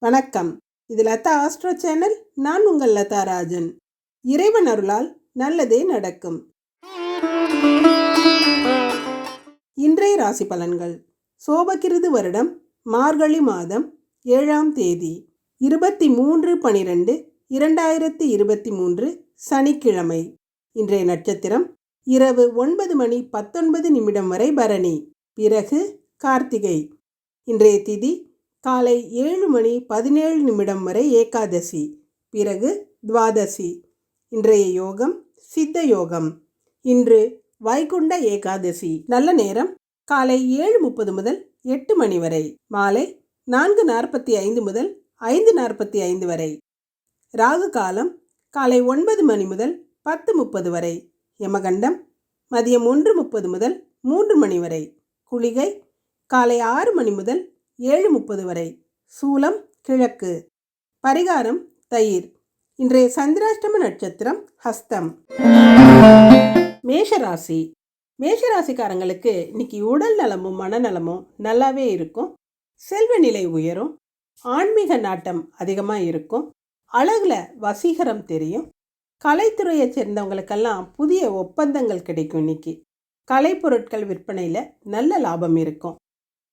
வணக்கம். இது Latha astro channel. நான் உங்கள் லதா ராஜன். இறைவன் அருளால் நல்லதே நடக்கும். இன்றைய ராசி பலன்கள். சோபகிருது வருடம் மார்கழி மாதம் ஏழாம் தேதி. இருபத்தி மூன்று பனிரெண்டு இரண்டாயிரத்தி இருபத்தி மூன்று சனிக்கிழமை. இன்றைய நட்சத்திரம் இரவு ஒன்பது மணி பத்தொன்பது நிமிடம் வரை பரணி. பிறகு கார்த்திகை. இன்றைய திதி காலை ஏழு மணி பதினேழு நிமிடம் வரை ஏகாதசி பிறகு துவாதசி. இன்றைய யோகம் சித்த யோகம். இன்று வைகுண்ட ஏகாதசி. நல்ல நேரம் காலை ஏழு முப்பது முதல் எட்டு மணி வரை. மாலை நான்கு நாற்பத்தி ஐந்து முதல் ஐந்து நாற்பத்தி ஐந்து வரை. ராகு காலம் காலை ஒன்பது மணி முதல் பத்து முப்பது வரை. யமகண்டம் மதியம் ஒன்று முப்பது முதல் மூன்று மணி வரை. குளிகை காலை ஆறு மணி முதல் ஏழு முப்பது வரை. சூலம் கிழக்கு. பரிகாரம் தயிர். இன்றைய சந்திராஷ்டம நட்சத்திரம் ஹஸ்தம். மேஷராசி. மேஷராசிக்காரங்களுக்கு இன்னைக்கு உடல் நலமும் மனநலமும் நல்லாவே இருக்கும். செல்வ நிலை உயரும். ஆன்மீக நாட்டம் அதிகமாக இருக்கும். அழகில் வசீகரம் தெரியும். கலைத்துறையை சேர்ந்தவங்களுக்கெல்லாம் புதிய ஒப்பந்தங்கள் கிடைக்கும் இன்னைக்கு. கலைப்பொருட்கள் விற்பனையில் நல்ல லாபம் இருக்கும்.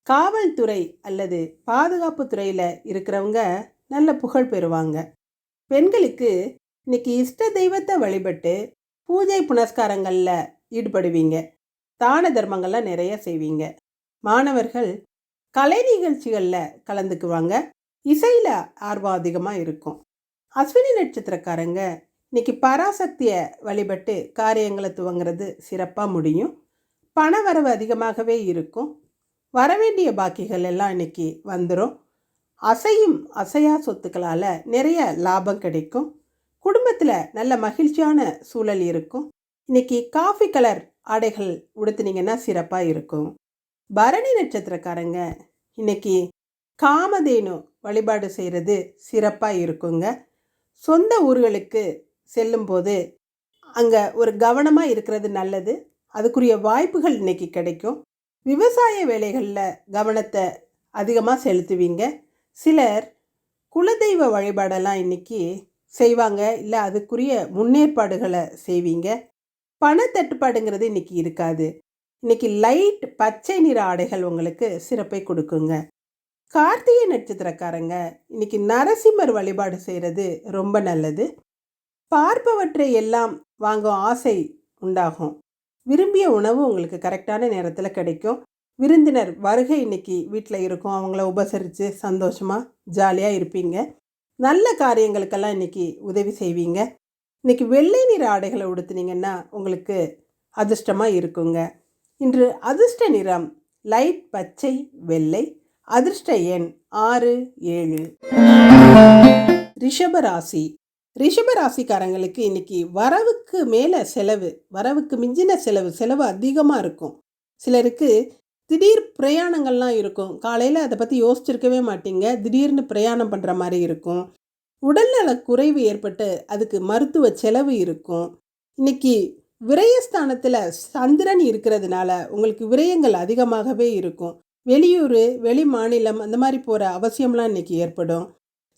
காவல்துறை அல்லது பாதுகாப்பு துறையில் இருக்கிறவங்க நல்ல புகழ் பெறுவாங்க. பெண்களுக்கு இன்னைக்கு இஷ்ட தெய்வத்தை வழிபட்டு பூஜை புனஸ்காரங்களில் ஈடுபடுவீங்க. தான தர்மங்கள்லாம் நிறைய செய்வீங்க. மாணவர்கள் கலை நிகழ்ச்சிகளில் கலந்துக்குவாங்க. இசையில் ஆர்வம் அதிகமாக இருக்கும். அஸ்வினி நட்சத்திரக்காரங்க இன்னைக்கு பராசக்தியை வழிபட்டு காரியங்களை துவங்கிறது சிறப்பாக முடியும். பண வரவு அதிகமாகவே இருக்கும். வரவேண்டிய பாக்கிகள் எல்லாம் இன்னைக்கு வந்துடும் அசையும் அசையா சொத்துக்களால் நிறைய லாபம் கிடைக்கும். குடும்பத்தில் நல்ல மகிழ்ச்சியான சூழல் இருக்கும். இன்னைக்கு காஃபி கலர் ஆடைகள் உடுத்துனீங்கன்னா சிறப்பாக இருக்கும். பரணி நட்சத்திரக்காரங்க இன்னைக்கு காமதேனு வழிபாடு செய்கிறது சிறப்பாக இருக்குங்க. சொந்த ஊர்களுக்கு செல்லும்போது அங்கே ஒரு கவனமாக இருக்கிறது நல்லது. அதுக்குரிய வாய்ப்புகள் இன்னைக்கு கிடைக்கும். விவசாய வேலைகளில் கவனத்தை அதிகமாக செலுத்துவீங்க. சிலர் குலதெய்வ வழிபாடெல்லாம் இன்னைக்கு செய்வாங்க. இல்லை அதுக்குரிய முன்னேற்பாடுகளை செய்வீங்க. பணத்தட்டுப்பாடுங்கிறது இன்னைக்கு இருக்காது. இன்னைக்கு லைட் பச்சை நிற ஆடைகள் உங்களுக்கு சிறப்பை கொடுக்குங்க. கார்த்திகை நட்சத்திரக்காரங்க இன்னைக்கு நரசிம்மர் வழிபாடு செய்கிறது ரொம்ப நல்லது. பார்ப்பவற்றை எல்லாம் வாங்கும் ஆசை உண்டாகும். விரும்பிய உணவு உங்களுக்கு கரெக்டான நேரத்தில் கிடைக்கும். விருந்தினர் வருகை இன்னைக்கு வீட்டில் இருக்கும். அவங்கள உபசரித்து சந்தோஷமாக ஜாலியாக இருப்பீங்க. நல்ல காரியங்களுக்கெல்லாம் இன்னைக்கு உதவி செய்வீங்க. இன்னைக்கு வெள்ளை நிற ஆடைகளை உடுத்துனீங்கன்னா உங்களுக்கு அதிர்ஷ்டமாக இருக்குங்க. இன்று அதிர்ஷ்ட நிறம் லைட் பச்சை வெள்ளை அதிர்ஷ்ட எண் ஆறு ஏழு. ரிஷபராசி ரிஷபராசிக்காரங்களுக்கு இன்னைக்கு வரவுக்கு மேலே செலவு வரவுக்கு மிஞ்சின செலவு செலவு அதிகமாக இருக்கும். சிலருக்கு திடீர் பிரயாணங்கள்லாம் இருக்கும். காலையில் அதை பற்றி யோசிச்சிருக்கவே மாட்டீங்க. திடீர்னு பிரயாணம் பண்ணுற மாதிரி இருக்கும். உடல்நல குறைவு ஏற்பட்டு அதுக்கு மருத்துவ செலவு இருக்கும். இன்னைக்கு விரயஸ்தானத்தில் சந்திரன் இருக்கிறதுனால உங்களுக்கு விரயங்கள் அதிகமாகவே இருக்கும். வெளியூர் வெளி மாநிலம் அந்த மாதிரி போகிற அவசியம்லாம் இன்னைக்கு ஏற்படும்.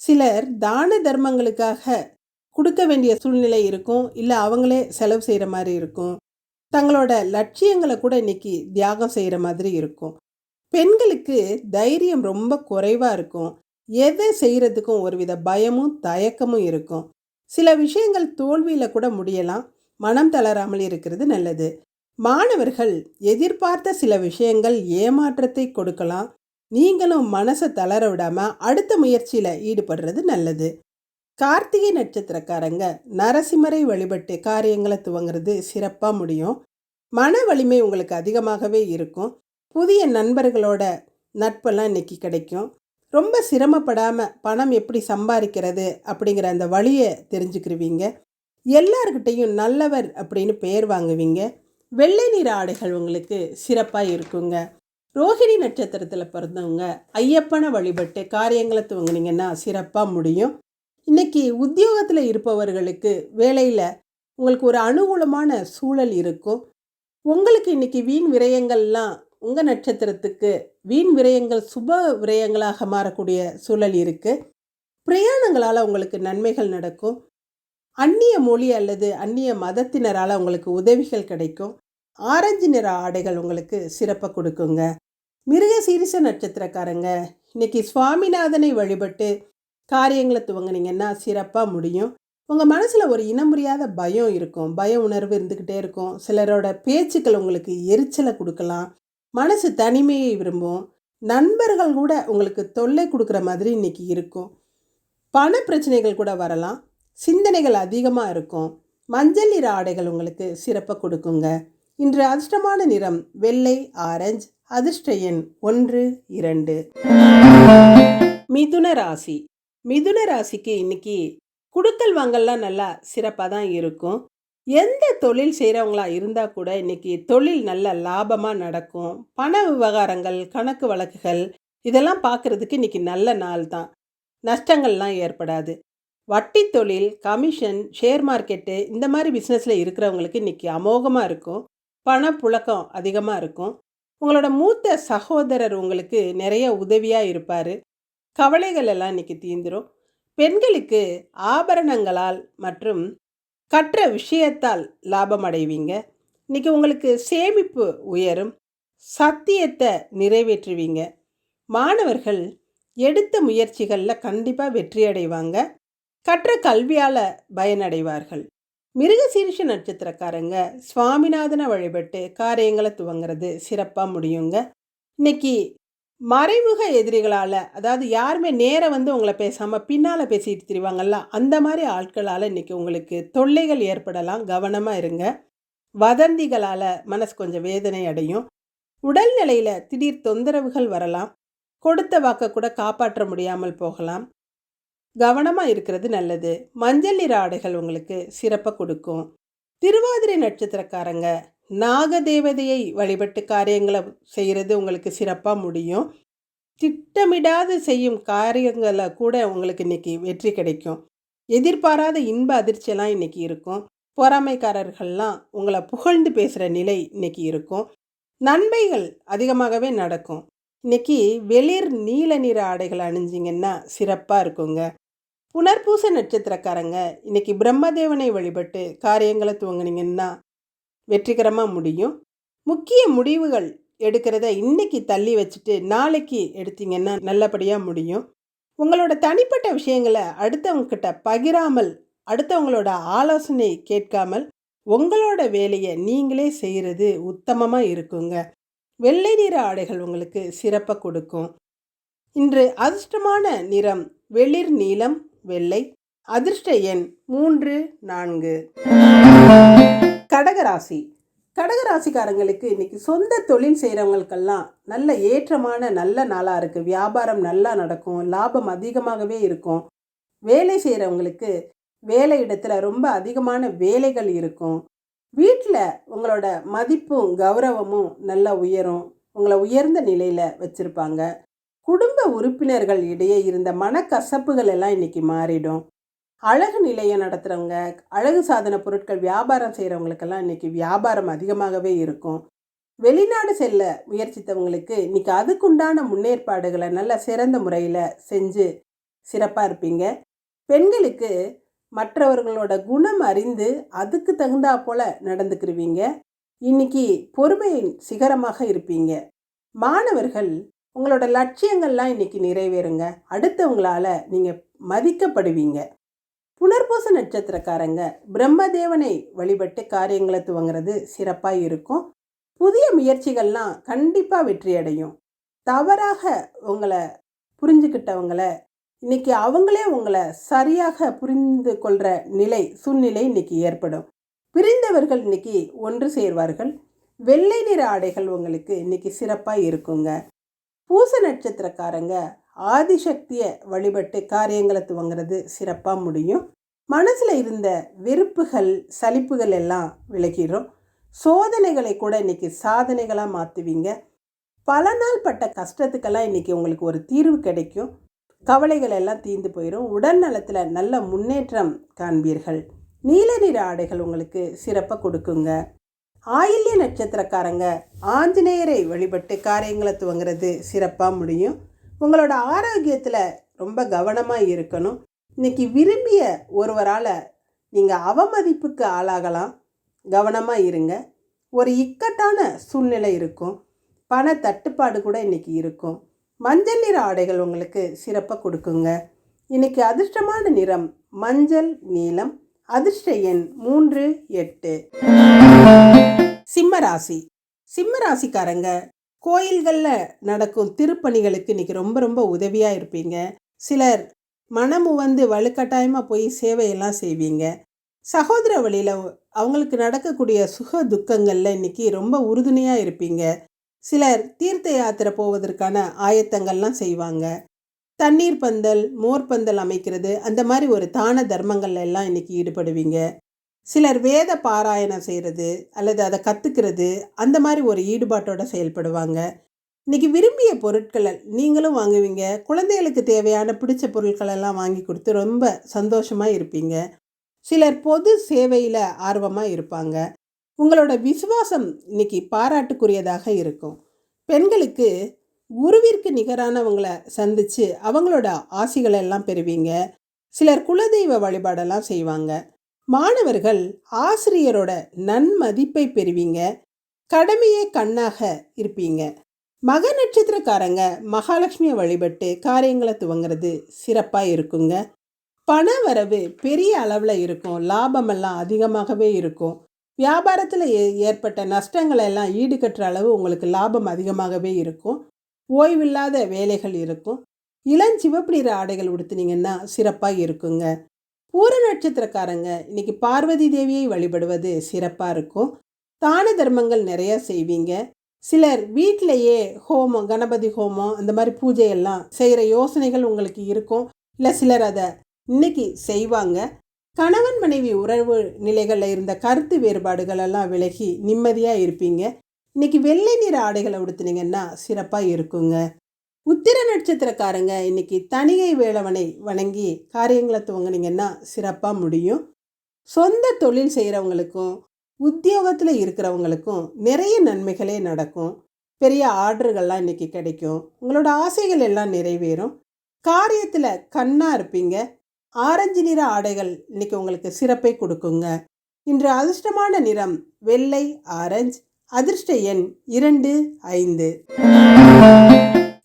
சிலர் தான தர்மங்களுக்காக கொடுக்க வேண்டிய சூழ்நிலை இருக்கும் இல்லை அவங்களே செலவு செய்கிற மாதிரி இருக்கும். தங்களோட லட்சியங்களை கூட இன்னைக்கு தியாகம் செய்கிற மாதிரி இருக்கும். பெண்களுக்கு தைரியம் ரொம்ப குறைவாக இருக்கும். எதை செய்கிறதுக்கும் ஒருவித பயமும் தயக்கமும் இருக்கும். சில விஷயங்கள் தோல்வியில் கூட முடியலாம். மனம் தளராமல் இருக்கிறது நல்லது. மாணவர்கள் எதிர்பார்த்த சில விஷயங்கள் ஏமாற்றத்தை கொடுக்கலாம். நீங்களும் மனசை தளர விடாமல் அடுத்த முயற்சியில் ஈடுபடுறது நல்லது. கார்த்திகை நட்சத்திரக்காரங்க நரசிம்மரை வழிபட்டு காரியங்களை துவங்குறது சிறப்பாக முடியும். மன வலிமை உங்களுக்கு அதிகமாகவே இருக்கும். புதிய நண்பர்களோட நட்பெல்லாம் இன்றைக்கி கிடைக்கும். ரொம்ப சிரமப்படாமல் பணம் எப்படி சம்பாதிக்கிறது அப்படிங்கிற அந்த வழியை தெரிஞ்சுக்கிருவீங்க. எல்லார்கிட்டையும் நல்லவர் அப்படின்னு பெயர் வாங்குவீங்க. வெள்ளை நிற ஆடைகள் உங்களுக்கு சிறப்பாக இருக்குங்க. ரோஹிணி நட்சத்திரத்தில் பிறந்தவங்க ஐயப்பனை வழிபட்டு காரியங்களை துவங்குனீங்கன்னா சிறப்பாக முடியும். இன்னைக்கு உத்தியோகத்தில் இருப்பவர்களுக்கு வேலையில் உங்களுக்கு ஒரு அனுகூலமான சூழல் இருக்கும். உங்களுக்கு இன்னைக்கு வீண் விரயங்கள்லாம் உங்கள் நட்சத்திரத்துக்கு வீண் விரயங்கள் சுப விரயங்களாக மாறக்கூடிய சூழல் இருக்குது பிரயாணங்களால் உங்களுக்கு நன்மைகள் நடக்கும். அந்நிய மொழி அல்லது அந்நிய மதத்தினரால் உங்களுக்கு உதவிகள் கிடைக்கும். ஆரஞ்சு நிற ஆடைகள் உங்களுக்கு சிறப்பை கொடுக்குங்க. மிருக சீரிச நட்சத்திரக்காரங்க இன்னைக்கு சுவாமிநாதனை வழிபட்டு காரியங்களை துவங்குனீங்கன்னா சிறப்பாக முடியும். உங்கள் மனசில் ஒரு இனம் புரியாத பயம் இருக்கும். பய உணர்வு இருந்துக்கிட்டே இருக்கும். சிலரோட பேச்சுக்கள் உங்களுக்கு எரிச்சலை கொடுக்கலாம். மனசு தனிமையை விரும்பும். நண்பர்கள் கூட உங்களுக்கு தொல்லை கொடுக்குற மாதிரி இன்னைக்கு இருக்கும். பண பிரச்சனைகள் கூட வரலாம். சிந்தனைகள் அதிகமாக இருக்கும். மஞ்சள் நிற ஆடைகள் உங்களுக்கு சிறப்பை கொடுக்குங்க. இன்று அதிர்ஷ்டமான நிறம் வெள்ளை ஆரஞ்சு அதிர்ஷ்ட எண் ஒன்று இரண்டு. மிதுன ராசி. மிதுன ராசிக்கு இன்னைக்கு குடுக்கல் வாங்கல்லாம் நல்லா சிறப்பாக தான் இருக்கும். எந்த தொழில் செய்கிறவங்களா இருந்தால் கூட இன்னைக்கு தொழில் நல்ல லாபமாக நடக்கும். பண விவகாரங்கள் கணக்கு வழக்குகள் இதெல்லாம் பார்க்குறதுக்கு இன்னைக்கு நல்ல நாள் தான். நஷ்டங்கள்லாம் ஏற்படாது. வட்டி தொழில் கமிஷன் ஷேர் மார்க்கெட்டு இந்த மாதிரி பிஸ்னஸில் இருக்கிறவங்களுக்கு இன்றைக்கி அமோகமாக இருக்கும். பணப்புழக்கம் அதிகமாக இருக்கும். உங்களோட மூத்த சகோதரர் உங்களுக்கு நிறைய உதவியாக இருப்பார். கவலைகள் எல்லாம் இன்னைக்கு தீந்துடும் பெண்களுக்கு ஆபரணங்களால் மற்றும் கற்ற விஷயத்தால் லாபம் அடைவீங்க. இன்னைக்கு உங்களுக்கு சேமிப்பு உயரும். சத்தியத்தை நிறைவேற்றுவீங்க. மாணவர்கள் எடுத்த முயற்சிகளில் கண்டிப்பாக வெற்றி அடைவாங்க. கற்ற கல்வியால் பயனடைவார்கள். மிருகசீரிஷ நட்சத்திரக்காரங்க சுவாமிநாதனை வழிபட்டு காரியங்களை துவங்குறது சிறப்பாக முடியுங்க. இன்னைக்கு மறைமுக எதிரிகளால் அதாவது யாருமே நேரம் வந்து உங்களை பேசாமல் பின்னால் பேசிட்டு திரிவாங்கல்ல அந்த மாதிரி ஆட்களால் இன்றைக்கி உங்களுக்கு தொல்லைகள் ஏற்படலாம். கவனமாக இருங்க. வதந்திகளால் மனசு கொஞ்சம் வேதனை அடையும். உடல்நிலையில் திடீர் தொந்தரவுகள் வரலாம். கொடுத்த வாக்கை கூட காப்பாற்ற முடியாமல் போகலாம். கவனமாக இருக்கிறது நல்லது. மஞ்சள் நிற ஆடைகள் உங்களுக்கு சிறப்பாக கொடுக்கும். திருவாதிரை நட்சத்திரக்காரங்க நாகதேவதையை வழிபட்டு காரியங்களை செய்கிறது உங்களுக்கு சிறப்பாக முடியும். திட்டமிடாது செய்யும் காரியங்களை கூட உங்களுக்கு இன்னைக்கு வெற்றி கிடைக்கும். எதிர்பாராத இன்ப அதிர்ச்சியெல்லாம் இன்னைக்கு இருக்கும். பொறாமைக்காரர்கள்லாம் உங்களை புகழ்ந்து பேசுகிற நிலை இன்னைக்கு இருக்கும். நன்மைகள் அதிகமாகவே நடக்கும். இன்னைக்கு வெளிர் நீல நிற ஆடைகள் அணிஞ்சிங்கன்னா சிறப்பாக இருக்குங்க. புனர்பூச நட்சத்திரக்காரங்க இன்னைக்கு பிரம்மதேவனை வழிபட்டு காரியங்களை துவங்கினீங்கன்னா வெற்றிகரமாக முடியும். முக்கிய முடிவுகள் எடுக்கிறத இன்னைக்கு தள்ளி வச்சுட்டு நாளைக்கு எடுத்தீங்கன்னா நல்லபடியாக முடியும். உங்களோட தனிப்பட்ட விஷயங்களை அடுத்தவங்கக்கிட்ட பகிராமல் அடுத்தவங்களோட ஆலோசனை கேட்காமல் உங்களோட வேலையை நீங்களே செய்கிறது உத்தமமாக இருக்குங்க. வெள்ளை நிற ஆடைகள் உங்களுக்கு சிறப்பை கொடுக்கும். இன்று அதிர்ஷ்டமான நிறம் வெளிர் நீலம் வெள்ளை. அதிர்ஷ்ட எண் மூன்று நான்கு. கடகராசி. கடகராசிக்காரங்களுக்கு இன்னைக்கு சொந்த தொழில் செய்கிறவங்களுக்கெல்லாம் நல்ல ஏற்றமான நல்ல நாளாக இருக்குது வியாபாரம் நல்லா நடக்கும். லாபம் அதிகமாகவே இருக்கும். வேலை செய்கிறவங்களுக்கு வேலை இடத்துல ரொம்ப அதிகமான வேலைகள் இருக்கும். வீட்டில் உங்களோட மதிப்பும் கௌரவமும் நல்லா உயரும். உங்களை உயர்ந்த நிலையில் வச்சுருப்பாங்க. குடும்ப உறுப்பினர்கள் இடையே இருந்த மனக்கசப்புகள் எல்லாம் இன்றைக்கி மாறிடும். அழகு நிலையம் நடத்துகிறவங்க அழகு சாதன பொருட்கள் வியாபாரம் செய்கிறவங்களுக்கெல்லாம் இன்னைக்கு வியாபாரம் அதிகமாகவே இருக்கும். வெளிநாடு செல்ல முயற்சித்தவங்களுக்கு இன்றைக்கி அதுக்குண்டான முன்னேற்பாடுகளை நல்ல சிறந்த முறையில் செஞ்சு சிறப்பாக இருப்பீங்க. பெண்களுக்கு மற்றவர்களோட குணம் அறிந்து அதுக்கு தகுந்தா போல் நடந்துக்கிருவீங்க. இன்னைக்கு பொறுமையின் சிகரமாக இருப்பீங்க. மாணவர்கள் உங்களோட லட்சியங்கள்லாம் இன்னைக்கு நிறைவேறுங்க. அடுத்தவங்களால் நீங்கள் மதிக்கப்படுவீங்க. புனர்பூச நட்சத்திரக்காரங்க பிரம்மதேவனை வழிபட்டு காரியங்களை துவங்கிறது சிறப்பாக இருக்கும். புதிய முயற்சிகள்லாம் கண்டிப்பாக வெற்றி அடையும். தவறாக உங்களை புரிஞ்சுக்கிட்டவங்களை இன்னைக்கு அவங்களே உங்களை சரியாக புரிந்து கொள்கிற நிலை சூழ்நிலை இன்னைக்கு ஏற்படும். பிரிந்தவர்கள் இன்னைக்கு ஒன்று சேர்வார்கள். வெள்ளை நிற ஆடைகள் உங்களுக்கு இன்னைக்கு சிறப்பாக இருக்குங்க. பூச நட்சத்திரக்காரங்க ஆதிசக்தியை வழிபட்டு காரியங்களை துவங்கிறது சிறப்பாக முடியும். மனசில் இருந்த வெறுப்புகள் சலிப்புகள் எல்லாம் விலகிடும் சோதனைகளை கூட இன்னைக்கு சாதனைகளாக மாற்றுவீங்க பல நாள் பட்ட கஷ்டத்துக்கெல்லாம் இன்றைக்கி உங்களுக்கு ஒரு தீர்வு கிடைக்கும். கவலைகள் எல்லாம் தீர்ந்து போயிடும் உடல் நலத்தில் நல்ல முன்னேற்றம் காண்பீர்கள். நீல நிற ஆடைகள் உங்களுக்கு சிறப்பாக கொடுக்குங்க. ஆயில்ய நட்சத்திரக்காரங்க ஆஞ்சநேயரை வழிபட்டு காரியங்களை துவங்கிறது சிறப்பாக முடியும். உங்களோட ஆரோக்கியத்தில் ரொம்ப கவனமாக இருக்கணும். இன்றைக்கி விரும்பிய ஒருவரால் நீங்கள் அவமதிப்புக்கு ஆளாகலாம். கவனமாக இருங்க. ஒரு இக்கட்டான சூழ்நிலை இருக்கும். பண தட்டுப்பாடு கூட இன்றைக்கி இருக்கும். மஞ்சள் நிற ஆடைகள் உங்களுக்கு சிறப்பாக கொடுக்குங்க. இன்றைக்கி அதிர்ஷ்டமான நிறம் மஞ்சள் நீலம். அதிர்ஷ்ட எண் மூன்று எட்டு. சிம்ம ராசி. சிம்ம ராசிக்காரங்க கோயில்களில் நடக்கும் திருப்பணிகளுக்கு இன்னைக்கு ரொம்ப ரொம்ப உதவியாக இருப்பீங்க. சிலர் மனமு வந்து வலுக்கட்டாயமாக போய் சேவையெல்லாம் செய்வீங்க. சகோதர வழியில் அவங்களுக்கு நடக்கக்கூடிய சுக துக்கங்களில் இன்னைக்கு ரொம்ப உறுதுணையாக இருப்பீங்க. சிலர் தீர்த்த யாத்திரை போவதற்கான ஆயத்தங்கள்லாம் செய்வாங்க. தண்ணீர் பந்தல் மோர் பந்தல் அமைக்கிறது அந்த மாதிரி ஒரு தான தர்மங்கள் எல்லாம் இன்னைக்கு ஈடுபடுவீங்க. சிலர் வேத பாராயணம் செய்கிறது அல்லது அதை கற்றுக்கிறது அந்த மாதிரி ஒரு ஈடுபாட்டோடு செயல்படுவாங்க. இன்றைக்கி விரும்பிய பொருட்களை நீங்களும் வாங்குவீங்க. குழந்தைகளுக்கு தேவையான பிடிச்ச பொருட்களெல்லாம் வாங்கி கொடுத்து ரொம்ப சந்தோஷமாக இருப்பீங்க. சிலர் பொது சேவையில் ஆர்வமாக இருப்பாங்க. உங்களோட விசுவாசம் இன்னைக்கு பாராட்டுக்குரியதாக இருக்கும். பெண்களுக்கு குருவிற்கு நிகரானவங்களை சந்தித்து அவங்களோட ஆசிகளை எல்லாம் பெறுவீங்க. சிலர் குலதெய்வ வழிபாடெல்லாம் செய்வாங்க. மாணவர்கள் ஆசிரியரோட நன்மதிப்பை பெறுவீங்க. கடமையே கண்ணாக இருப்பீங்க. மக நட்சத்திரக்காரங்க மகாலட்சுமியை வழிபட்டு காரியங்களை துவங்குறது சிறப்பாக இருக்குங்க. பண வரவு பெரிய அளவில் இருக்கும். லாபமெல்லாம் அதிகமாகவே இருக்கும். வியாபாரத்தில் ஏற்பட்ட நஷ்டங்களை எல்லாம் ஈடுகட்டுற அளவு உங்களுக்கு லாபம் அதிகமாகவே இருக்கும். ஓய்வில்லாத வேலைகள் இருக்கும். இளஞ்சிவப்பு நிற ஆடைகள் உடுத்துனீங்கன்னா சிறப்பாக இருக்குங்க. பூர நட்சத்திரக்காரங்க இன்னைக்கு பார்வதி தேவியை வழிபடுவது சிறப்பாக இருக்கும். தான தர்மங்கள் நிறையா செய்வீங்க. சிலர் வீட்டிலையே ஹோமம் கணபதி ஹோமம் அந்த மாதிரி பூஜையெல்லாம் செய்கிற யோசனைகள் உங்களுக்கு இருக்கும். இல்லை சிலர் அதை இன்னைக்கு செய்வாங்க. கணவன் மனைவி உறவு நிலைகளில் இருந்த கருத்து வேறுபாடுகள் எல்லாம் விலகி நிம்மதியாக இருப்பீங்க. இன்னைக்கு வெள்ளை நிற ஆடைகளை உடுத்துனீங்கன்னா சிறப்பாக இருக்குங்க. உத்திர நட்சத்திரக்காரங்க இன்னைக்கு தனிகை வேளவனை வணங்கி காரியங்களை துவங்கினீங்கன்னா சிறப்பாக முடியும். சொந்த தொழில் செய்கிறவங்களுக்கும் உத்தியோகத்தில் இருக்கிறவங்களுக்கும் நிறைய நன்மைகளே நடக்கும். பெரிய ஆர்டர்கள்லாம் இன்றைக்கி கிடைக்கும். உங்களோட ஆசைகள் எல்லாம் நிறைவேறும். காரியத்தில் கண்ணாக இருப்பீங்க. ஆரஞ்சு நிற ஆடைகள் இன்றைக்கி உங்களுக்கு சிறப்பை கொடுக்குங்க. இன்று அதிர்ஷ்டமான நிறம் வெள்ளை ஆரஞ்சு அதிர்ஷ்ட எண் இரண்டு ஐந்து.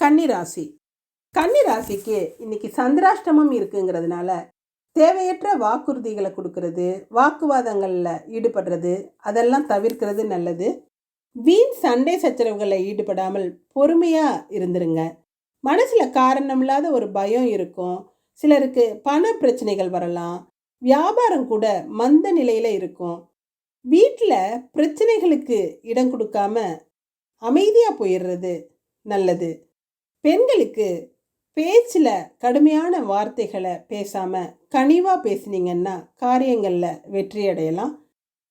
கன்னிராசி. கன்னிராசிக்கு இன்னைக்கு சந்திராஷ்டமம் இருக்குங்கிறதுனால தேவையற்ற வாக்குறுதிகளை கொடுக்கறது வாக்குவாதங்களில் ஈடுபடுறது அதெல்லாம் தவிர்க்கிறது நல்லது. வீண் சண்டை சச்சரவுகளில் ஈடுபடாமல் பொறுமையாக இருந்துருங்க. மனசில் காரணமில்லாத ஒரு பயம் இருக்கும். சிலருக்கு பண பிரச்சனைகள் வரலாம். வியாபாரம் கூட மந்த நிலையில் இருக்கும். வீட்டில் பிரச்சனைகளுக்கு இடம் கொடுக்காம அமைதியாக போயிடுறது நல்லது. பெண்களுக்கு பேச்சில் கடுமையான வார்த்தைகளை பேசாமல் கனிவாக பேசுனீங்கன்னா காரியங்களில் வெற்றி அடையலாம்.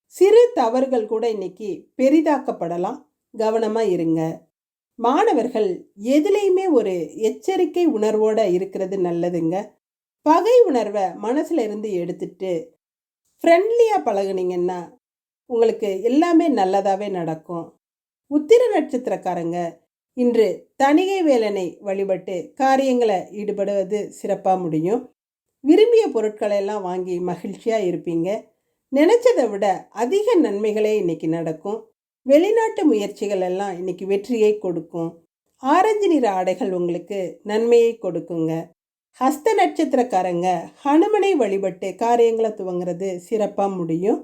சிறு தவறுகள் கூட இன்னைக்கு பெரிதாக்கப்படலாம். கவனமாக இருங்க. மாணவர்கள் எதுலேயுமே ஒரு எச்சரிக்கை உணர்வோடு இருக்கிறது நல்லதுங்க. பகை உணர்வை மனசில் இருந்து எடுத்துட்டு ஃப்ரெண்ட்லியாக பழகுனீங்கன்னா உங்களுக்கு எல்லாமே நல்லதாகவே நடக்கும். உத்திர நட்சத்திரக்காரங்க இன்று தணிகை வேலனை வழிபட்டு காரியங்களை ஈடுபடுவது சிறப்பாக முடியும். விரும்பிய பொருட்களை எல்லாம் வாங்கி மகிழ்ச்சியாக இருப்பீங்க. நினச்சதை விட அதிக நன்மைகளே இன்னைக்கு நடக்கும். வெளிநாட்டு முயற்சிகள் எல்லாம் இன்னைக்கு வெற்றியை கொடுக்கும். ஆரஞ்சு நிற ஆடைகள் உங்களுக்கு நன்மையை கொடுக்குங்க. ஹஸ்த நட்சத்திரக்காரங்க ஹனுமனை வழிபட்டு காரியங்களை துவங்குறது சிறப்பாக முடியும்.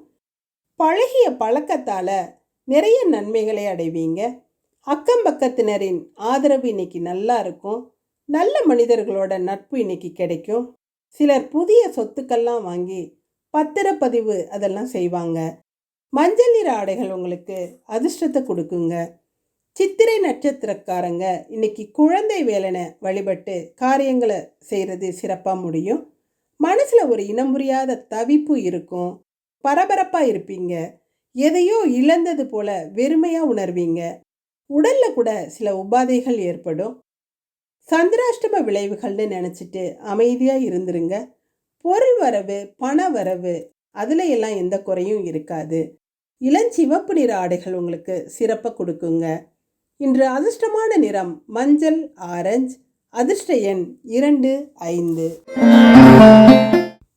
பழகிய பழக்கத்தால் நிறைய நன்மைகளை அடைவீங்க. அக்கம் பக்கத்தினரின் ஆதரவு இன்னைக்கு நல்லா இருக்கும். நல்ல மனிதர்களோட நட்பு இன்னைக்கு கிடைக்கும். சிலர் புதிய சொத்துக்கள்லாம் வாங்கி பத்திரப்பதிவு அதெல்லாம் செய்வாங்க. மஞ்சள் நிற ஆடைகள் உங்களுக்கு அதிர்ஷ்டத்தை கொடுக்குங்க. சித்திரை நட்சத்திரக்காரங்க இன்னைக்கு குழந்தை வேலனை வழிபட்டு காரியங்களை செய்கிறது சிறப்பாக முடியும். மனசில் ஒரு இனம் புரியாத தவிப்பு இருக்கும். பரபரப்பாக இருப்பீங்க. எதையோ இழந்தது போல வெறுமையாக உணர்வீங்க. உடலில் கூட சில உபாதைகள் ஏற்படும். சந்திராஷ்டம விளைவுகள்னு நினச்சிட்டு அமைதியாக இருந்துருங்க. பொருள் வரவு பண வரவு அதில் எல்லாம் எந்த குறையும் இருக்காது. இளஞ்சிவப்பு நிற ஆடைகள் உங்களுக்கு சிறப்பாக கொடுக்குங்க. இன்று அதிர்ஷ்டமான நிறம் மஞ்சள் ஆரஞ்சு அதிர்ஷ்ட எண் இரண்டு ஐந்து.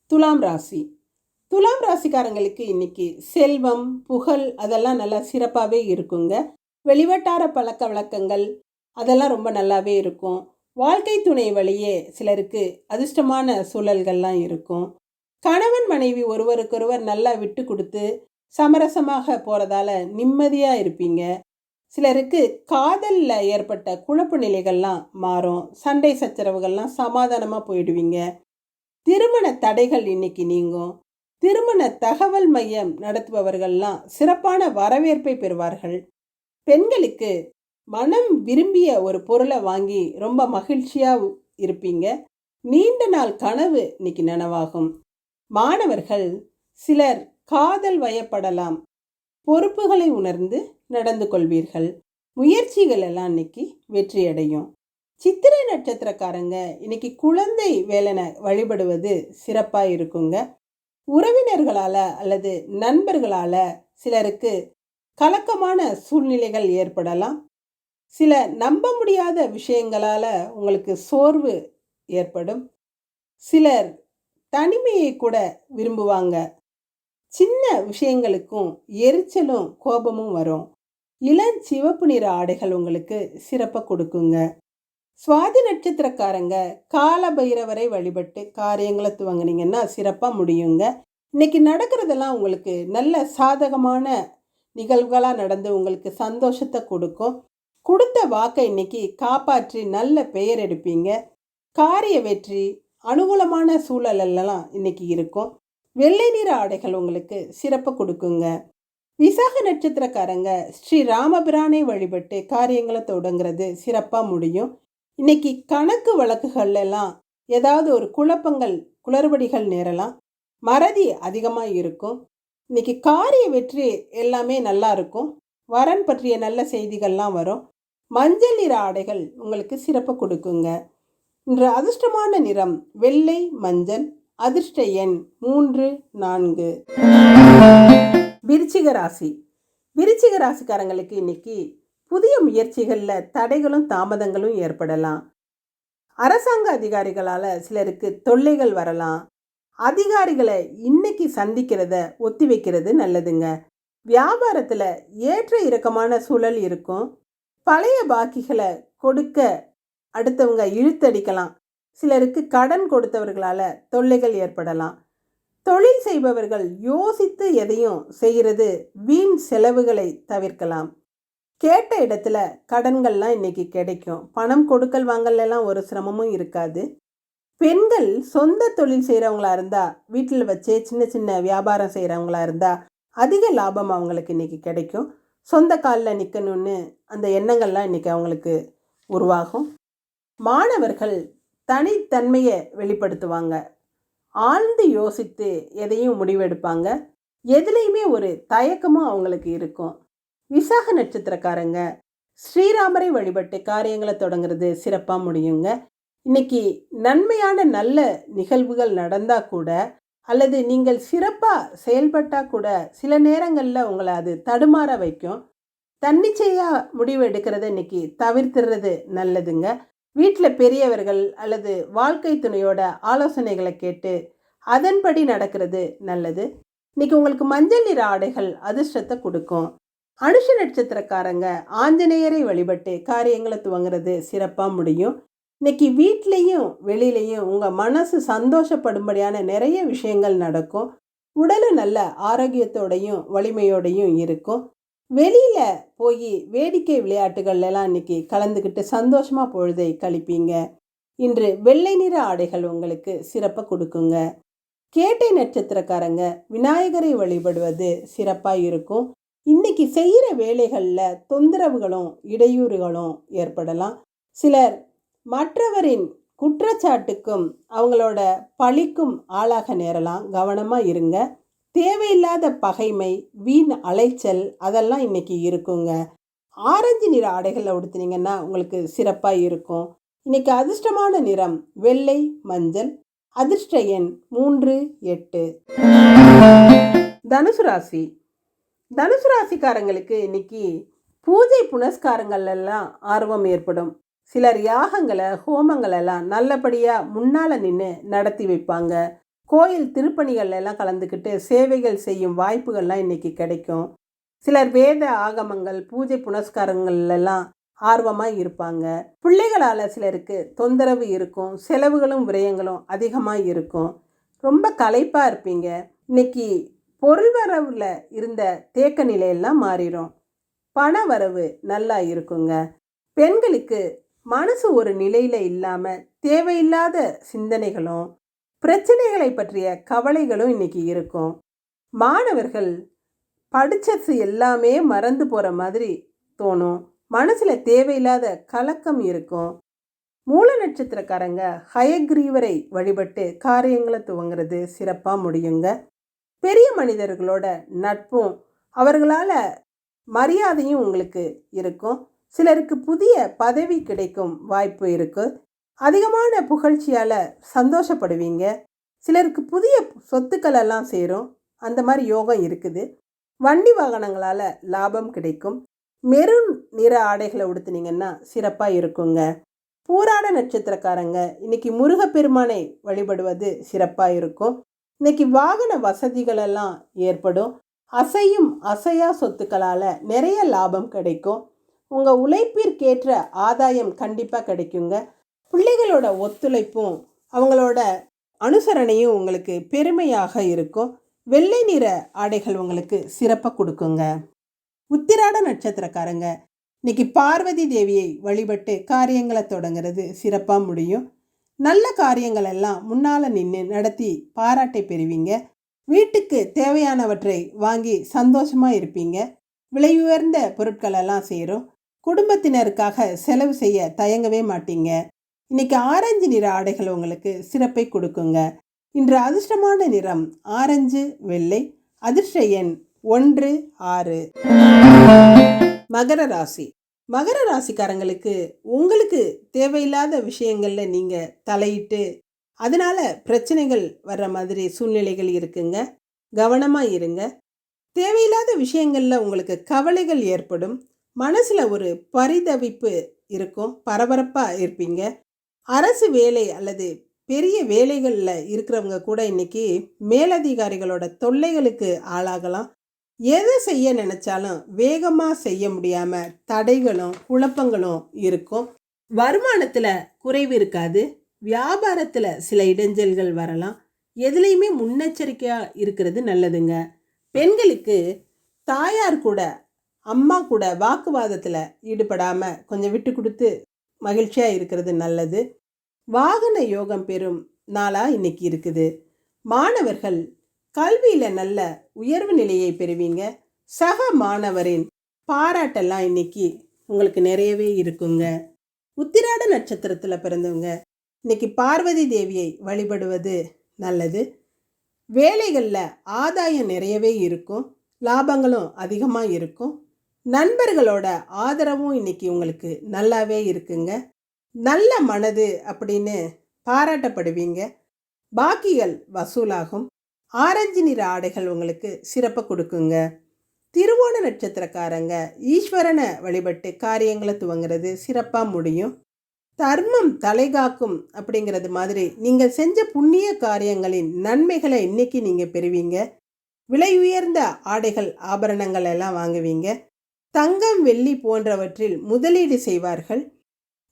துலாம் ராசி. துலாம் ராசிக்காரங்களுக்கு இன்னைக்கு செல்வம் புகழ் அதெல்லாம் நல்லா சிறப்பாகவே இருக்குங்க. வெளிவட்டார பழக்க வழக்கங்கள் அதெல்லாம் ரொம்ப நல்லாவே இருக்கும். வாழ்க்கை துணை வழியே சிலருக்கு அதிர்ஷ்டமான சூழல்கள்லாம் இருக்கும். கணவன் மனைவி ஒருவருக்கொருவர் நல்லா விட்டு கொடுத்து சமரசமாக போகிறதால நிம்மதியாக இருப்பீங்க. சிலருக்கு காதலில் ஏற்பட்ட குழப்ப நிலைகள்லாம் மாறும். சண்டை சச்சரவுகள்லாம் சமாதானமாக போயிடுவீங்க. திருமண தடைகள் இன்னைக்கு நீங்கும். திருமண தகவல் மையம் நடத்துபவர்கள்லாம் சிறப்பான வரவேற்பை பெறுவார்கள். பெண்களுக்கு மனம் விரும்பிய ஒரு பொருளை வாங்கி ரொம்ப மகிழ்ச்சியாக இருப்பீங்க. நீண்ட நாள் கனவு இன்னைக்கு நனவாகும். மாணவர்கள் சிலர் காதல் வயப்படலாம். பொறுப்புகளை உணர்ந்து நடந்து கொள்வீர்கள். முயற்சிகள் எல்லாம் இன்னைக்கு வெற்றியடையும் சித்திரை நட்சத்திரக்காரங்க இன்னைக்கு குழந்தை வேலனை வழிபடுவது சிறப்பாக இருக்குங்க. உறவினர்களால் அல்லது நண்பர்களால் சிலருக்கு கலக்கமான சூழ்நிலைகள் ஏற்படலாம். சில நம்ப முடியாத விஷயங்களால் உங்களுக்கு சோர்வு ஏற்படும். சிலர் தனிமையை கூட விரும்புவாங்க. சின்ன விஷயங்களுக்கும் எரிச்சலும் கோபமும் வரும். இளம் சிவப்பு நிற ஆடைகள் உங்களுக்கு சிறப்பை கொடுக்குங்க. சுவாதி நட்சத்திரக்காரங்க கால பைரவரை வழிபட்டு காரியங்களை துவங்குனீங்கன்னா சிறப்பாக முடியுங்க. இன்னைக்கு நடக்கிறதெல்லாம் உங்களுக்கு நல்ல சாதகமான நிகழ்வுகளாக நடந்து உங்களுக்கு சந்தோஷத்தை கொடுக்கும். கொடுத்த வாக்கை இன்னைக்கு காப்பாற்றி நல்ல பெயர் எடுப்பீங்க. காரிய வெற்றி அனுகூலமான சூழலெல்லாம் இன்னைக்கு இருக்கும். வெள்ளை நிற ஆடைகள் உங்களுக்கு சிறப்பு கொடுக்குங்க. விசாக நட்சத்திரக்காரங்க ஸ்ரீ ராமபிரானை வழிபட்டு காரியங்களை தொடங்குறது சிறப்பாக முடியும். இன்னைக்கு கணக்கு வழக்குகள் எல்லாம் ஏதாவது ஒரு குழப்பங்கள் குளறுபடிகள் நேரலாம். மறதி அதிகமாக இருக்கும். இன்னைக்கு காரிய வெற்றி எல்லாமே நல்லா இருக்கும். வரன் பற்றிய நல்ல செய்திகள்லாம் வரும். மஞ்சள் நிற ஆடைகள் உங்களுக்கு சிறப்பு கொடுக்குங்க. இன்று அதிர்ஷ்டமான நிறம் வெள்ளை மஞ்சள் அதிர்ஷ்ட எண் மூன்று நான்கு. விருச்சிக ராசி. விருச்சிக ராசிக்காரங்களுக்கு இன்னைக்கு புதிய முயற்சிகளில் தடைகளும் தாமதங்களும் ஏற்படலாம். அரசாங்க அதிகாரிகளால் சிலருக்கு தொல்லைகள் வரலாம். அதிகாரிகளை இன்னைக்கு சந்திக்கிறத ஒத்தி வைக்கிறது நல்லதுங்க. வியாபாரத்தில் ஏற்ற இறக்கமான சூழல் இருக்கும். பழைய பாக்கிகளை கொடுக்க அடுத்தவங்க இழுத்தடிக்கலாம். சிலருக்கு கடன் கொடுத்தவர்களால் தொல்லைகள் ஏற்படலாம். தொழில் செய்பவர்கள் யோசித்து எதையும் செய்கிறது வீண் செலவுகளை தவிர்க்கலாம். கேட்ட இடத்துல கடன்கள்லாம் இன்றைக்கி கிடைக்கும். பணம் கொடுக்கல் வாங்கலாம் ஒரு சிரமமும் இருக்காது. பெண்கள் சொந்த தொழில் செய்கிறவங்களா இருந்தால் வீட்டில் வச்சே சின்ன சின்ன வியாபாரம் செய்கிறவங்களா இருந்தால் அதிக லாபம் அவங்களுக்கு இன்றைக்கி கிடைக்கும். சொந்த காலில் நிற்கணும்னு அந்த எண்ணங்கள்லாம் இன்றைக்கி அவங்களுக்கு உருவாகும். மாணவர்கள் தனித்தன்மையை வெளிப்படுத்துவாங்க. ஆழ்ந்து யோசித்து எதையும் முடிவெடுப்பாங்க. எதுலேயுமே ஒரு தயக்கமும் அவங்களுக்கு இருக்கும். விசாக நட்சத்திரக்காரங்க ஸ்ரீராமரை வழிபட்டு காரியங்களை தொடங்குறது சிறப்பாக முடியுங்க. இன்னைக்கு நன்மையான நல்ல நிகழ்வுகள் நடந்தால் கூட அல்லது நீங்கள் சிறப்பாக செயல்பட்டால் கூட சில நேரங்களில் உங்களை அது தடுமாற வைக்கும். தன்னிச்சையாக முடிவு எடுக்கிறத இன்னைக்கு தவிர்த்துறது நல்லதுங்க. வீட்டில் பெரியவர்கள் அல்லது வாழ்க்கை துணையோட ஆலோசனைகளை கேட்டு அதன்படி நடக்கிறது நல்லது. இன்னைக்கு உங்களுக்கு மஞ்சள் நிற ஆடைகள் அதிர்ஷ்டத்தை கொடுக்கும். அனுஷ நட்சத்திரக்காரங்க ஆஞ்சநேயரை வழிபட்டு காரியங்களை துவங்குறது சிறப்பாக முடியும். இன்னைக்கு வீட்லேயும் வெளியிலையும் உங்கள் மனசு சந்தோஷப்படும்படியான நிறைய விஷயங்கள் நடக்கும். உடலு நல்ல ஆரோக்கியத்தோடையும் வலிமையோடையும் இருக்கும். வெளியில் போய் வேடிக்கை விளையாட்டுகள் எல்லாம் இன்னைக்கு கலந்துக்கிட்டு சந்தோஷமாக பொழுதை கழிப்பீங்க. இன்று வெள்ளை நிற ஆடைகள் உங்களுக்கு சிறப்பாக கொடுக்குங்க. கேட்டை நட்சத்திரக்காரங்க விநாயகரை வழிபடுவது சிறப்பாக இருக்கும். இன்னைக்கு செய்கிற வேலைகளில் தொந்தரவுகளும் இடையூறுகளும் ஏற்படலாம். சிலர் மற்றவரின் குற்றச்சாட்டுக்கும் அவங்களோட பழிக்கும் ஆளாக நேரலாம். கவனமாக இருங்க. தேவையில்லாத பகைமை வீண் அலைச்சல் அதெல்லாம் இன்னைக்கு இருக்குங்க. ஆரஞ்சு நிற ஆடைகளை உடுத்துனீங்கன்னா உங்களுக்கு சிறப்பாக இருக்கும். இன்னைக்கு அதிர்ஷ்டமான நிறம் வெள்ளை மஞ்சள். அதிர்ஷ்ட எண் மூன்று எட்டு. தனுசு ராசி. தனுசு ராசிக்காரங்களுக்கு இன்னைக்கு பூஜை புனஸ்காரங்கள்லாம் ஆர்வம் ஏற்படும். சிலர் யாகங்களை ஹோமங்களெல்லாம் நல்லபடியாக முன்னால் நின்று நடத்தி வைப்பாங்க. கோயில் திருப்பணிகள் எல்லாம் கலந்துக்கிட்டு சேவைகள் செய்யும் வாய்ப்புகள்லாம் இன்றைக்கி கிடைக்கும். சிலர் வேத ஆகமங்கள் பூஜை புனஸ்காரங்கள்லாம் ஆர்வமாக இருப்பாங்க. பிள்ளைகளால் சிலருக்கு தொந்தரவு இருக்கும் செலவுகளும் விரயங்களும் அதிகமாக இருக்கும். ரொம்ப களைப்பாக இருப்பீங்க. இன்னைக்கு பொருள் வரவில் இருந்த தேக்க நிலையெல்லாம் மாறிடும் பண வரவு நல்லா இருக்குங்க. பெண்களுக்கு மனசு ஒரு நிலையில் இல்லாமல் தேவையில்லாத சிந்தனைகளும் பிரச்சனைகளை பற்றிய கவலைகளும் இன்னைக்கு இருக்கும். மாணவர்கள் படித்தது எல்லாமே மறந்து போகிற மாதிரி தோணும். மனசில் தேவையில்லாத கலக்கம் இருக்கும். மூல நட்சத்திரக்காரங்க ஹயக்ரீவரை வழிபட்டு காரியங்களை துவங்குறது சிறப்பாக முடியுங்க. பெரிய மனிதர்களோட நட்பும் அவர்களால் மரியாதையும் உங்களுக்கு இருக்கும். சிலருக்கு புதிய பதவி கிடைக்கும் வாய்ப்பு இருக்கு. அதிகமான புகழ்ச்சியால் சந்தோஷப்படுவீங்க. சிலருக்கு புதிய சொத்துக்கள் எல்லாம் சேரும். அந்த மாதிரி யோகம் இருக்குது. வண்டி வாகனங்களால் லாபம் கிடைக்கும். மெரூன் நிற ஆடைகளை உடுத்துனீங்கன்னா சிறப்பாக இருக்குங்க. பூராட நட்சத்திரக்காரங்க இன்னைக்கு முருகப்பெருமானை வழிபடுவது சிறப்பாக இருக்கும். இன்னைக்கு வாகன வசதிகள் எல்லாம் ஏற்படும். அசையும் அசையா சொத்துக்களால் நிறைய லாபம் கிடைக்கும். உங்கள் உழைப்பிற்கேற்ற ஆதாயம் கண்டிப்பாக கிடைக்குங்க. பிள்ளைகளோட ஒத்துழைப்பும் அவங்களோட அனுசரணையும் உங்களுக்கு பெருமையாக இருக்கும். வெள்ளை நிற ஆடைகள் உங்களுக்கு சிறப்பாக கொடுக்குங்க. உத்திராட நட்சத்திரக்காரங்க இன்னைக்கு பார்வதி தேவியை வழிபட்டு காரியங்களை தொடங்குறது சிறப்பாக முடியும். நல்ல காரியங்கள் எல்லாம் முன்னால் நின்று நடத்தி பாராட்டை பெறுவீங்க. வீட்டுக்கு தேவையானவற்றை வாங்கி சந்தோஷமாக இருப்பீங்க. விலை உயர்ந்த பொருட்களெல்லாம் சேரும். குடும்பத்தினருக்காக செலவு செய்ய தயங்கவே மாட்டீங்க. இன்னைக்கு ஆரஞ்சு நிற ஆடைகள் உங்களுக்கு சிறப்பை கொடுக்குங்க. இன்று அதிர்ஷ்டமான நிறம் ஆரஞ்சு வெள்ளை அதிர்ஷ்ட எண் ஒன்று ஆறு. மகர ராசி. மகர ராசிக்காரங்களுக்கு உங்களுக்கு தேவையில்லாத விஷயங்களில் நீங்கள் தலையிட்டு அதனால பிரச்சனைகள் வர்ற மாதிரி சூழ்நிலைகள் இருக்குங்க. கவனமாக இருங்க. தேவையில்லாத விஷயங்களில் உங்களுக்கு கவலைகள் ஏற்படும். மனசில் ஒரு பரிதவிப்பு இருக்கும். பரபரப்பாக இருப்பீங்க. அரசு வேலை அல்லது பெரிய வேலைகளில் இருக்கிறவங்க கூட இன்னைக்கு மேலதிகாரிகளோட தொல்லைகளுக்கு ஆளாகலாம். எதை செய்ய நினச்சாலும் வேகமாக செய்ய முடியாமல் தடைகளும் குழப்பங்களும் இருக்கும். வருமானத்தில் குறைவு இருக்காது. வியாபாரத்தில் சில இடைஞ்சல்கள் வரலாம். எதுலேயுமே முன்னெச்சரிக்கையாக இருக்கிறது நல்லதுங்க. பெண்களுக்கு தாயார் கூட அம்மா கூட வாக்குவாதத்தில் ஈடுபடாமல் கொஞ்சம் விட்டு கொடுத்து மகிழ்ச்சியாக இருக்கிறது நல்லது. வாகன யோகம் பெறும் நாளாக இன்றைக்கி இருக்குது. மாணவர்கள் கல்வியில் நல்ல உயர்வு நிலையை பெறுவீங்க. சக மாணவரின் பாராட்டெல்லாம் இன்னைக்கு உங்களுக்கு நிறையவே இருக்குங்க. உத்திராட நட்சத்திரத்தில் பிறந்தவங்க இன்னைக்கு பார்வதி தேவியை வழிபடுவது நல்லது. வேலைகளில் ஆதாயம் நிறையவே இருக்கும். லாபங்களும் அதிகமாக இருக்கும். நண்பர்களோட ஆதரவும் இன்னைக்கு உங்களுக்கு நல்லாவே இருக்குங்க. நல்ல மனது அப்படின்னு பாராட்டப்படுவீங்க. பாக்கிகள் வசூலாகும். ஆரஞ்சு நிற ஆடைகள் உங்களுக்கு சிறப்பை கொடுக்குங்க. திருவோண நட்சத்திரக்காரங்க ஈஸ்வரனை வழிபட்டு காரியங்களை துவங்குறது சிறப்பாக முடியும். தர்மம் தலைகாக்கும் அப்படிங்கிறது மாதிரி நீங்கள் செஞ்ச புண்ணிய காரியங்களின் நன்மைகளை இன்னைக்கு நீங்கள் பெறுவீங்க. விலை உயர்ந்த ஆடைகள் ஆபரணங்கள் எல்லாம் வாங்குவீங்க. தங்கம் வெள்ளி போன்றவற்றில் முதலீடு செய்வார்கள்.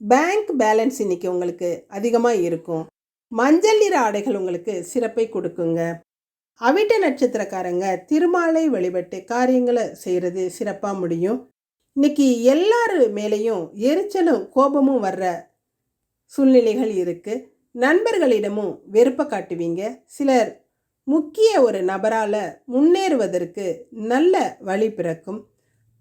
பேங்க் பேலன்ஸ் இன்னைக்கு உங்களுக்கு அதிகமாக இருக்கும். மஞ்சள் நிற ஆடைகள் உங்களுக்கு சிறப்பை கொடுக்குங்க. அவிட்ட நட்சத்திரக்காரங்க திருமாலை வழிபட்டு காரியங்களை செய்கிறது சிறப்பாக முடியும். இன்னைக்கு எல்லார் மேலேயும் எரிச்சலும் கோபமும் வர்ற சூழ்நிலைகள் இருக்குது நண்பர்களிடமும் வெறுப்பை காட்டுவீங்க. சிலர் முக்கிய ஒரு நபரால் முன்னேறுவதற்கு நல்ல வழி பிறக்கும்.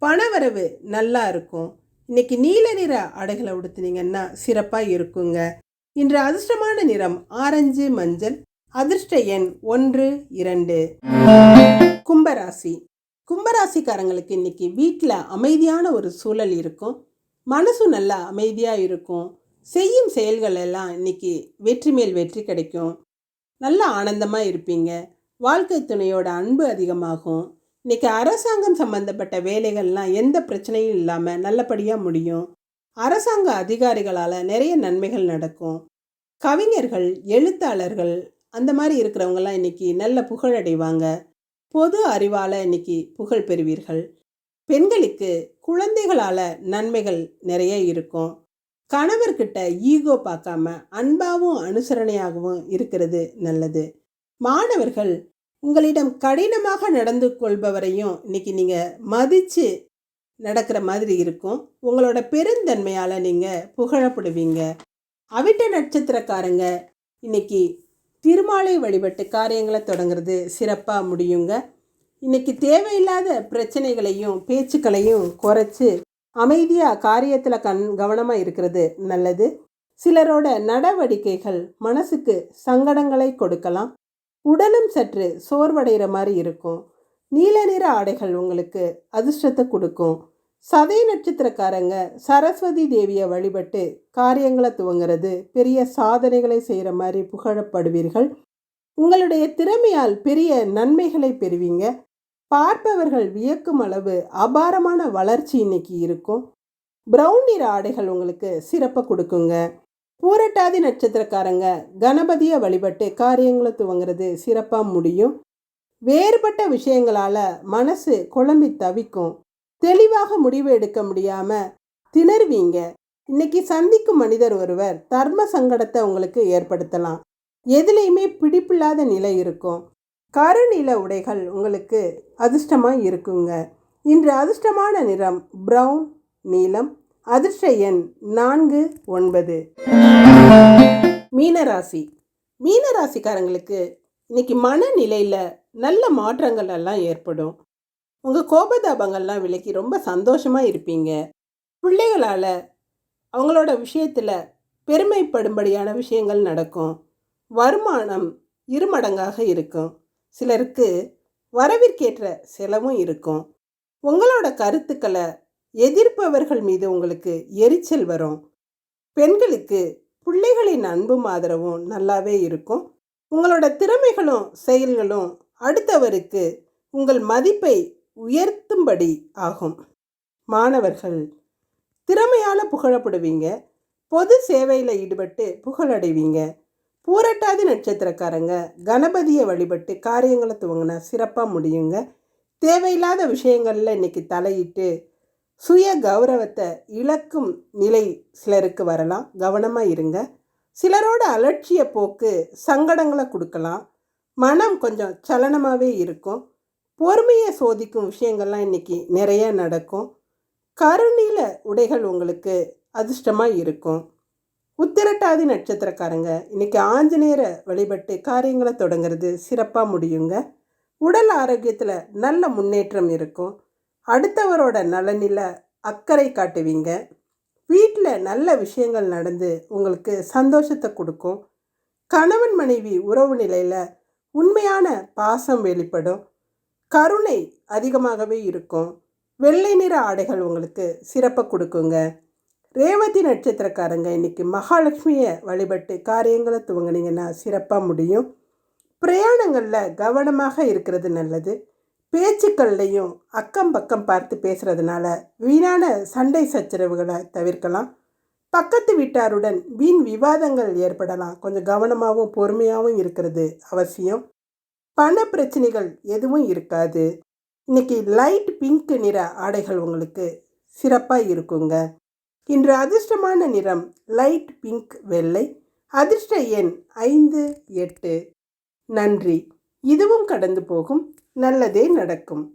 பணவரவு நல்லா இருக்கும். இன்னைக்கு நீல நிற ஆடைகளை உடுத்துனீங்கன்னா சிறப்பாக இருக்குங்க. இன்று அதிர்ஷ்டமான நிறம் ஆரஞ்சு மஞ்சள் அதிர்ஷ்ட எண் ஒன்று இரண்டு. கும்பராசி. கும்பராசிக்காரங்களுக்கு இன்னைக்கு வீட்டில் அமைதியான ஒரு சூழல் இருக்கும். மனசும் நல்லா அமைதியாக இருக்கும். செய்யும் செயல்கள் எல்லாம் இன்னைக்கு வெற்றி மேல் வெற்றி கிடைக்கும். நல்லா ஆனந்தமாக இருப்பீங்க. வாழ்க்கை துணையோட அன்பு அதிகமாகும். இன்றைக்கி அரசாங்கம் சம்பந்தப்பட்ட வேலைகள்லாம் எந்த பிரச்சனையும் இல்லாமல் நல்லபடியாக முடியும். அரசாங்க அதிகாரிகளால் நிறைய நன்மைகள் நடக்கும். கவிஞர்கள் எழுத்தாளர்கள் அந்த மாதிரி இருக்கிறவங்கலாம் இன்னைக்கு நல்ல புகழடைவாங்க பொது அறிவால் இன்னைக்கு புகழ் பெறுவீர்கள். பெண்களுக்கு குழந்தைகளால் நன்மைகள் நிறைய இருக்கும். கணவர்கிட்ட ஈகோ பார்க்காம அன்பாகவும் அனுசரணையாகவும் இருக்கிறது நல்லது. மாணவர்கள் உங்களிடம் கடினமாக நடந்து கொள்பவரையும் இன்னைக்கு நீங்கள் மதித்து நடக்கிற மாதிரி இருக்கும். உங்களோட பெருந்தன்மையால் நீங்கள் புகழப்படுவீங்க. அவிட்ட நட்சத்திரக்காரங்க இன்னைக்கு திருமாலை வழிபட்டு காரியங்களை தொடங்குறது சிறப்பாக முடியுங்க. இன்னைக்கு தேவையில்லாத பிரச்சனைகளையும் பேச்சுக்களையும் குறைச்சி அமைதியாக காரியத்தில் கண் கவனமாக இருக்கிறது நல்லது. சிலரோட நடவடிக்கைகள் மனசுக்கு சங்கடங்களை கொடுக்கலாம். உடலும் சற்று சோர்வடைகிற மாதிரி இருக்கும். நீல நிற ஆடைகள் உங்களுக்கு அதிர்ஷ்டத்தை கொடுக்கும். சதய நட்சத்திரக்காரங்க சரஸ்வதி தேவியை வழிபட்டு காரியங்களை துவங்கிறது பெரிய சாதனைகளை செய்கிற மாதிரி புகழப்படுவீர்கள். உங்களுடைய திறமையால் பெரிய நன்மைகளை பெறுவீங்க. பார்ப்பவர்கள் வியக்கும் அளவு அபாரமான வளர்ச்சி இன்னைக்கு இருக்கும். பிரவுன் நிற ஆடைகள் உங்களுக்கு சிறப்பை கொடுக்குங்க. பூரட்டாதி நட்சத்திரக்காரங்க கணபதியை வழிபட்டு காரியங்களை துவங்கிறது சிறப்பாக முடியும். வேறுபட்ட விஷயங்களால் மனசு குழம்பி தவிக்கும். தெளிவாக முடிவு எடுக்க முடியாமல் திணறுவீங்க. இன்னைக்கு சந்திக்கும் மனிதர் ஒருவர் தர்ம சங்கடத்தை உங்களுக்கு ஏற்படுத்தலாம். எதுலேயுமே பிடிப்பில்லாத நிலை இருக்கும். கருநில உடைகள் உங்களுக்கு அதிர்ஷ்டமாக இருக்குங்க. இன்று அதிர்ஷ்டமான நிறம் ப்ரௌன் நீலம் அதிர்ஷ்ட எண் நான்கு ஒன்பது. மீனராசி. மீனராசிக்காரங்களுக்கு இன்னைக்கு மனநிலையில் நல்ல மாற்றங்கள் எல்லாம் ஏற்படும். உங்கள் கோபதாபங்கள்லாம் விலக்கி ரொம்ப சந்தோஷமாக இருப்பீங்க. பிள்ளைகளால் அவங்களோட விஷயத்தில் பெருமைப்படும்படியான விஷயங்கள் நடக்கும். வருமானம் இருமடங்காக இருக்கும். சிலருக்கு வரவிற்கேற்ற செலவும் இருக்கும். உங்களோட கருத்துக்களை எதிர்ப்பவர்கள் மீது உங்களுக்கு எரிச்சல் வரும். பெண்களுக்கு பிள்ளைகளின் அன்பும் ஆதரவும் நல்லாவே இருக்கும். உங்களோட திறமைகளும் செயல்களும் அடுத்தவருக்கு உங்கள் மதிப்பை உயர்த்தும்படி ஆகும். மாணவர்கள் திறமையால் புகழப்படுவீங்க. பொது சேவையில் ஈடுபட்டு புகழடைவீங்க. பூரட்டாதி நட்சத்திரக்காரங்க கணபதியை வழிபட்டு காரியங்களை துவங்கினா சிறப்பாக முடியுங்க. தேவையில்லாத விஷயங்களில் இன்னைக்கு தலையிட்டு சுய கௌரவத்தை இழக்கும் நிலை சிலருக்கு வரலாம். கவனமாக இருங்க. சிலரோட அலட்சிய போக்கு சங்கடங்களை கொடுக்கலாம். மனம் கொஞ்சம் சலனமாகவே இருக்கும். பொறுமையை சோதிக்கும் விஷயங்கள்லாம் இன்றைக்கி நிறைய நடக்கும். கருநீல உடைகள் உங்களுக்கு அதிர்ஷ்டமாக இருக்கும். உத்திரட்டாதி நட்சத்திரக்காரங்க இன்றைக்கி ஆஞ்சநேயரை வழிபட்டு காரியங்களை தொடங்குறது சிறப்பாக முடியுங்க. உடல் ஆரோக்கியத்தில் நல்ல முன்னேற்றம் இருக்கும். அடுத்தவரோட நலனில் அக்கறை காட்டுவீங்க. வீட்டில் நல்ல விஷயங்கள் நடந்து உங்களுக்கு சந்தோஷத்தை கொடுக்கும். கணவன் மனைவி உறவு நிலையில் உண்மையான பாசம் வெளிப்படும். கருணை அதிகமாகவே இருக்கும். வெள்ளை நிற ஆடைகள் உங்களுக்கு சிறப்பாக கொடுக்குங்க. ரேவதி நட்சத்திரக்காரங்க இன்னைக்கு மகாலட்சுமியை வழிபட்டு காரியங்களை துவங்கினீங்கன்னா சிறப்பாக முடியும். பிரயாணங்களில் கவனமாக இருக்கிறது நல்லது. பேச்சுக்கள்லையும் அக்கம் பக்கம் பார்த்து பேசுகிறதுனால வீணான சண்டை சச்சரவுகளை தவிர்க்கலாம். பக்கத்து வீட்டாருடன் வீண் விவாதங்கள் ஏற்படலாம். கொஞ்சம் கவனமாகவும் பொறுமையாகவும் இருக்கிறது அவசியம். பண பிரச்சனைகள் எதுவும் இருக்காது. இன்னைக்கு லைட் பிங்க் நிற ஆடைகள் உங்களுக்கு சிறப்பாக இருக்குங்க. இன்று அதிர்ஷ்டமான நிறம் லைட் பிங்க் வெள்ளை. அதிர்ஷ்ட எண் ஐந்து எட்டு. நன்றி. இதுவும் கடந்து போகும் நல்லதே நடக்கும்.